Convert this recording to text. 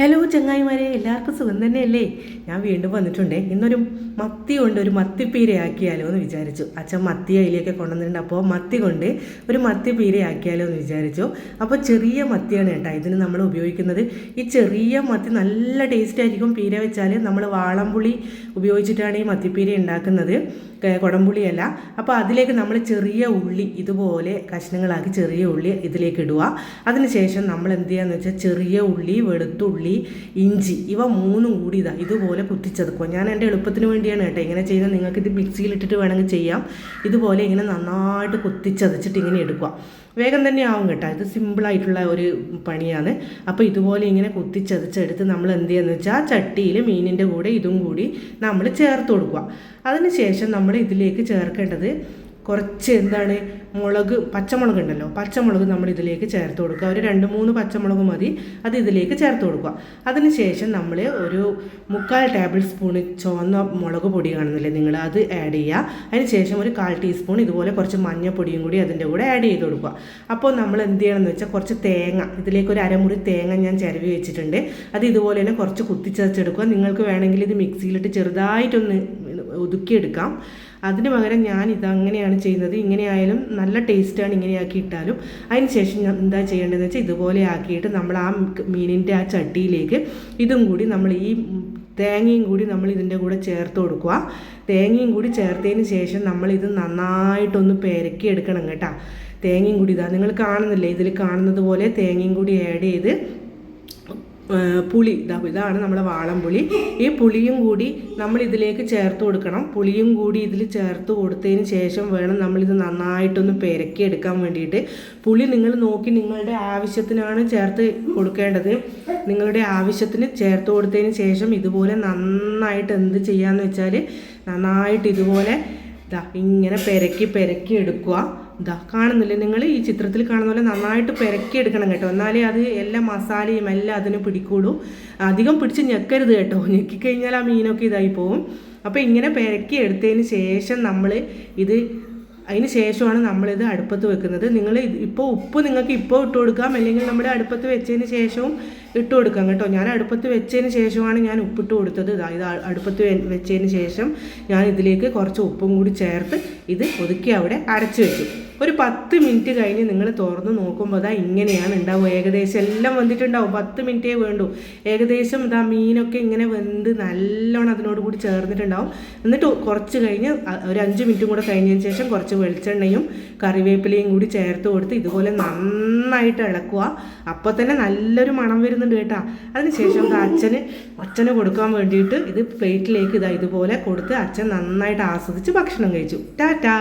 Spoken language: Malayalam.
ഹലോ ചങ്ങായിമാരെ. എല്ലാവർക്കും സുഖം തന്നെയല്ലേ? ഞാൻ വീണ്ടും വന്നിട്ടുണ്ടേ. ഇന്നൊരു മത്തി കൊണ്ട് ഒരു മത്തിപ്പീരയാക്കിയാലോ എന്ന് വിചാരിച്ചു. അച്ഛൻ മത്തി അതിലേക്ക് കൊണ്ടുവന്നിട്ടുണ്ട്. അപ്പോൾ മത്തി കൊണ്ട് ഒരു മത്തിപ്പീരയാക്കിയാലോ എന്ന് വിചാരിച്ചു. അപ്പോൾ ചെറിയ മത്തിയാണ് കേട്ടോ ഇതിന് നമ്മൾ ഉപയോഗിക്കുന്നത്. ഈ ചെറിയ മത്തി നല്ല ടേസ്റ്റ് ആയിരിക്കും പീര വെച്ചാൽ നമ്മൾ വാളംപുളി ഉപയോഗിച്ചിട്ടാണ് ഈ മത്തിപ്പീര ഉണ്ടാക്കുന്നത്. കുടംപുളിയല്ല. അപ്പോൾ അതിലേക്ക് നമ്മൾ ചെറിയ ഉള്ളി ഇതുപോലെ കഷ്ണങ്ങളാക്കി ചെറിയ ഉള്ളി ഇതിലേക്ക് ഇടുക. അതിനുശേഷം നമ്മൾ എന്ത് ചെയ്യാന്ന് വെച്ചാൽ ചെറിയ ഉള്ളി വെളുത്തുള്ളി ഇഞ്ചി ഇവ മൂന്നും കൂടി ഇതാ ഇതുപോലെ കുത്തിച്ചതുക്കുക ഞാൻ എന്റെ എളുപ്പത്തിന് വേണ്ടിയാണ് കേട്ടോ ഇങ്ങനെ ചെയ്യുന്നത്. നിങ്ങൾക്ക് ഇത് മിക്സിയിൽ ഇട്ടിട്ട് വേണമെങ്കിൽ ചെയ്യാം. ഇതുപോലെ ഇങ്ങനെ നന്നായിട്ട് കുത്തിച്ചതച്ചിട്ട് ഇങ്ങനെ എടുക്കുക വേഗം തന്നെ ആവും കേട്ടോ. ഇത് സിമ്പിളായിട്ടുള്ള ഒരു പണിയാണ്. അപ്പോൾ ഇതുപോലെ ഇങ്ങനെ കുത്തിച്ചതച്ചെടുത്ത് നമ്മൾ എന്ത് ചെയ്യുക വെച്ചാൽ ചട്ടിയിൽ മീനിന്റെ കൂടെ ഇതും കൂടി നമ്മൾ ചേർത്ത് കൊടുക്കുക അതിന് ശേഷം നമ്മൾ ഇതിലേക്ക് ചേർക്കേണ്ടത് കുറച്ച് എന്താണ് മുളക് പച്ചമുളക് ഉണ്ടല്ലോ. പച്ചമുളക് നമ്മൾ ഇതിലേക്ക് ചേർത്ത് കൊടുക്കുക. ഒരു രണ്ട് മൂന്ന് പച്ചമുളക് മതി. അത് ഇതിലേക്ക് ചേർത്ത് കൊടുക്കുക. അതിന് ശേഷം നമ്മൾ ഒരു മുക്കാൽ ടേബിൾ സ്പൂൺ ചുവന്ന മുളക് പൊടി കാണുന്നില്ലേ നിങ്ങൾ? അത് ആഡ് ചെയ്യുക. അതിന് ശേഷം ഒരു കാൽ ടീസ്പൂൺ ഇതുപോലെ കുറച്ച് മഞ്ഞപ്പൊടിയും കൂടി അതിന്റെ കൂടെ ആഡ് ചെയ്ത് കൊടുക്കുക. അപ്പോൾ നമ്മൾ എന്ത് ചെയ്യണമെന്ന് വെച്ചാൽ കുറച്ച് തേങ്ങ ഇതിലേക്ക് ഒരു അരമുറി തേങ്ങ ഞാൻ ചിരവി വെച്ചിട്ടുണ്ട്. അത് ഇതുപോലെ തന്നെ കുറച്ച് കുത്തിച്ചതച്ചെടുക്കുക നിങ്ങൾക്ക് വേണമെങ്കിൽ ഇത് മിക്സിയിലിട്ട് ചെറുതായിട്ടൊന്ന് ഒതുക്കിയെടുക്കാം. അതിന് പകരം ഞാൻ ഇതങ്ങനെയാണ് ചെയ്യുന്നത്. ഇങ്ങനെയായാലും നല്ല ടേസ്റ്റാണ് ഇങ്ങനെയാക്കി ഇട്ടാലും അതിന് ശേഷം എന്താ ചെയ്യേണ്ടതെന്ന് വെച്ചാൽ ഇതുപോലെ ആക്കിയിട്ട് നമ്മൾ ആ മീനിന്റെ ആ ചട്ടിയിലേക്ക് ഇതും കൂടി നമ്മൾ ഈ തേങ്ങയും കൂടി നമ്മൾ ഇതിന്റെ കൂടെ ചേർത്ത് കൊടുക്കുക. തേങ്ങയും കൂടി ചേർത്തതിന് ശേഷം നമ്മൾ ഇത് നന്നായിട്ടൊന്ന് പെരക്കി എടുക്കണം കേട്ടോ. തേങ്ങയും കൂടി ഇതാ നിങ്ങൾ കാണുന്നില്ലേ? ഇതിൽ കാണുന്നത് പോലെ തേങ്ങയും കൂടി ആഡ് ചെയ്ത് പുളി. ഇതാ ഇതാണ് നമ്മുടെ വാളംപുളി ഈ പുളിയും കൂടി നമ്മൾ ഇതിലേക്ക് ചേർത്ത് കൊടുക്കണം. പുളിയും കൂടി ഇതിൽ ചേർത്ത് കൊടുത്തതിന് ശേഷം വേണം നമ്മളിത് നന്നായിട്ടൊന്ന് പെരക്കി എടുക്കാൻ വേണ്ടിയിട്ട്. പുളി നിങ്ങൾ നോക്കി നിങ്ങളുടെ ആവശ്യത്തിനാണ് ചേർത്ത് കൊടുക്കേണ്ടത്. നിങ്ങളുടെ ആവശ്യത്തിന് ചേർത്ത് കൊടുത്തതിന് ശേഷം ഇതുപോലെ നന്നായിട്ട് എന്ത് ചെയ്യാന്ന് വെച്ചാൽ നന്നായിട്ട് ഇതുപോലെ ഇതാ ഇങ്ങനെ പെരക്കി പെരക്കി എടുക്കുക. ഇതാ കാണുന്നില്ലേ? നിങ്ങൾ ഈ ചിത്രത്തിൽ കാണുന്ന പോലെ നന്നായിട്ട് പെരക്കി എടുക്കണം കേട്ടോ. എന്നാലേ അത് എല്ലാ മസാലയും എല്ലാം അതിന് പിടിക്കൂടൂ. അധികം പിടിച്ച് ഞെക്കരുത് കേട്ടോ. ഞെക്കിക്കഴിഞ്ഞാൽ ആ മീനൊക്കെ ഇതായി പോവും. അപ്പോൾ ഇങ്ങനെ പെരക്കി എടുത്തതിന് ശേഷം നമ്മൾ ഇത് അതിന് ശേഷമാണ് നമ്മളിത് അടുപ്പത്ത് വെക്കുന്നത്. നിങ്ങൾ ഇപ്പോൾ ഉപ്പ് നിങ്ങൾക്ക് ഇപ്പോൾ ഇട്ട് കൊടുക്കാം. അല്ലെങ്കിൽ നമ്മൾ അടുപ്പത്ത് വെച്ചതിന് ശേഷവും ഇട്ട് കൊടുക്കാം കേട്ടോ. ഞാൻ അടുപ്പത്ത് വെച്ചതിന് ശേഷമാണ് ഞാൻ ഉപ്പിട്ട് കൊടുത്തത്. ഇതാ ഇത് അടുപ്പത്ത് വെച്ചതിന് ശേഷം ഞാൻ ഇതിലേക്ക് കുറച്ച് ഉപ്പും കൂടി ചേർത്ത് ഇത് ഒതുക്കി അവിടെ അടച്ചു വെച്ചു. ഒരു പത്ത് മിനിറ്റ് കഴിഞ്ഞ് നിങ്ങൾ തുറന്ന് നോക്കുമ്പോൾ അതാ ഇങ്ങനെയാണ് ഉണ്ടാവുക. ഏകദേശം എല്ലാം വന്നിട്ടുണ്ടാവും. പത്ത് മിനിറ്റേ വേണ്ടൂ. ഏകദേശം ഇതാ മീനൊക്കെ ഇങ്ങനെ വെന്ത് നല്ലോണം അതിനോട് കൂടി ചേർന്നിട്ടുണ്ടാവും. എന്നിട്ട് കുറച്ച് കഴിഞ്ഞ് ഒരു അഞ്ച് മിനിറ്റും കൂടെ കഴിഞ്ഞതിന് ശേഷം കുറച്ച് വെളിച്ചെണ്ണയും കറിവേപ്പിലയും കൂടി ചേർത്ത് കൊടുത്ത് ഇതുപോലെ നന്നായിട്ട് ഇളക്കുക. അപ്പോൾ തന്നെ നല്ലൊരു മണം വരുന്നുണ്ട് കേട്ടോ. അതിനുശേഷം അച്ഛന് അച്ഛന് കൊടുക്കാൻ വേണ്ടിയിട്ട് ഇത് പ്ലേറ്റിലേക്ക് ഇതാ ഇതുപോലെ കൊടുത്ത് അച്ഛൻ നന്നായിട്ട് ആസ്വദിച്ച് ഭക്ഷണം കഴിച്ചു. ടാറ്റാ.